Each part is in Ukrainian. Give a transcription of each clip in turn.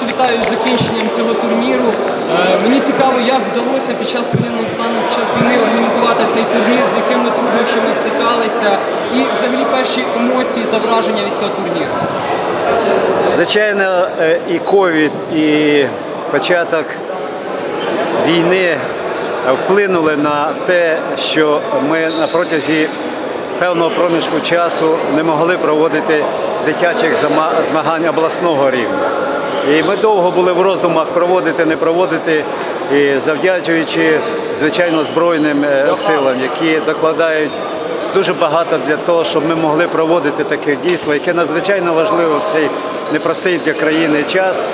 вітаю з закінченням цього турніру. Е, Мені цікаво, як вдалося під час воєнного стану, під час війни організувати цей турнір, з якими труднощами стикалися, і взагалі перші емоції та враження від цього турніру. Звичайно, е, і ковід, і початок війни вплинули на те, що ми на протязі певного проміжку часу не могли проводити дитячих змагань обласного рівня. І ми довго були в роздумах проводити, не проводити, і завдячуючи, звичайно, Збройним е, силам, які докладають дуже багато для того, щоб ми могли проводити таке дійство, яке надзвичайно важливо в цей непростий для країни час.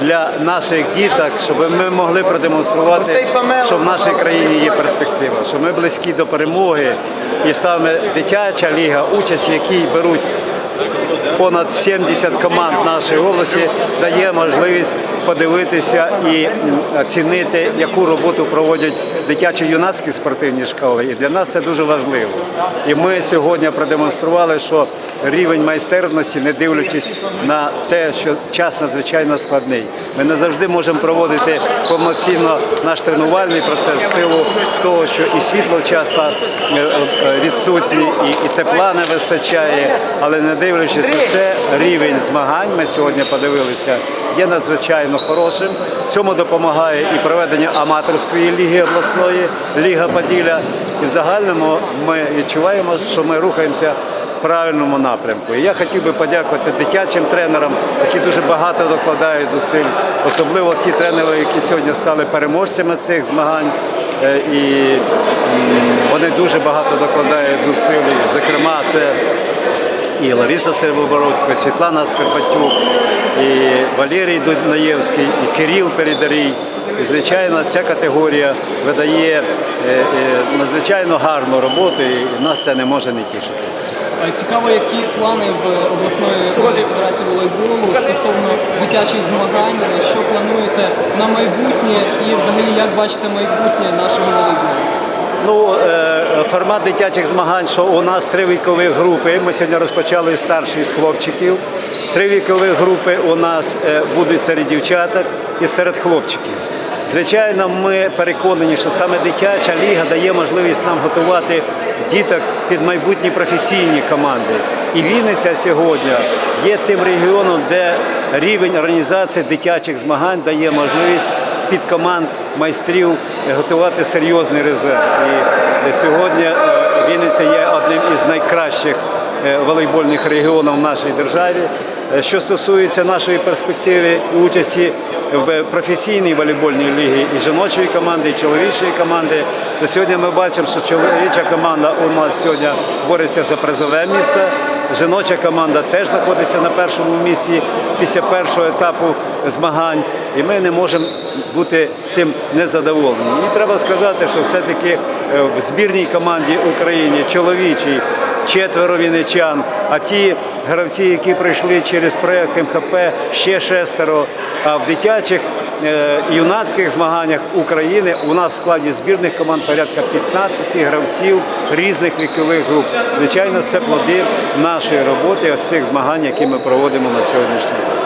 Для наших діток, щоб ми могли продемонструвати, що в нашій країні є перспектива, що ми близькі до перемоги, і саме дитяча ліга, участь в якій беруть понад 70 команд нашої області, дає можливість подивитися і оцінити, яку роботу проводять дитячо-юнацькі спортивні школи. І для нас це дуже важливо. І ми сьогодні продемонстрували, що рівень майстерності, не дивлячись на те, що час надзвичайно складний. Ми не завжди можемо проводити повноцінно наш тренувальний процес в силу того, що і світло часто е, е, відсутні, і, тепла не вистачає. Але не дивлячись це, рівень змагань ми сьогодні подивилися. Є надзвичайно хорошим. Цьому допомагає і проведення аматорської ліги обласної, Ліга Поділля. І в загальному ми відчуваємо, що ми рухаємося в правильному напрямку. І я хотів би подякувати дитячим тренерам, які дуже багато докладають зусиль, особливо ті тренери, які сьогодні стали переможцями цих змагань. Е, І вони дуже багато докладають зусиль. Зокрема, це і Лариса Сервобородко, і Світлана Скарпатюк, і Валерій Дунаєвський, і Кирил Передарій. І, звичайно, ця категорія видає е, е, надзвичайно гарну роботу, і нас це не може не тішити. Цікаво, які плани в обласної федерації волейболу стосовно дитячих змагань, що плануєте на майбутнє і взагалі як бачите майбутнє нашого волейболу? Ну, е, формат дитячих змагань, що у нас три вікові групи. Ми сьогодні розпочали з старших з хлопчиків. Три вікові групи у нас е, будуть серед дівчаток і серед хлопчиків. Звичайно, ми переконані, що саме дитяча ліга дає можливість нам готувати діток під майбутні професійні команди. І Вінниця сьогодні є тим регіоном, де рівень організації дитячих змагань дає можливість під команд майстрів готувати серйозний резерв. І сьогодні е, Вінниця є одним із найкращих е, волейбольних регіонів в нашій державі. Е, Що стосується нашої перспективи участі в професійній волейбольній лігі і жіночої команди, і чоловічої команди, то сьогодні ми бачимо, що чоловіча команда у нас сьогодні бореться за призове місце. Жіноча команда теж знаходиться на першому місці після першого етапу змагань, і ми не можемо бути цим незадоволені. І треба сказати, що все-таки е, в збірній команді України чоловічій четверо вінничан, а ті гравці, які прийшли через проект МХП, ще шестеро. А в дитячих юнацьких змаганнях України у нас в складі збірних команд порядка 15 гравців різних вікових груп. Звичайно, це плоди нашої роботи ось цих змагань, які ми проводимо на сьогоднішній день.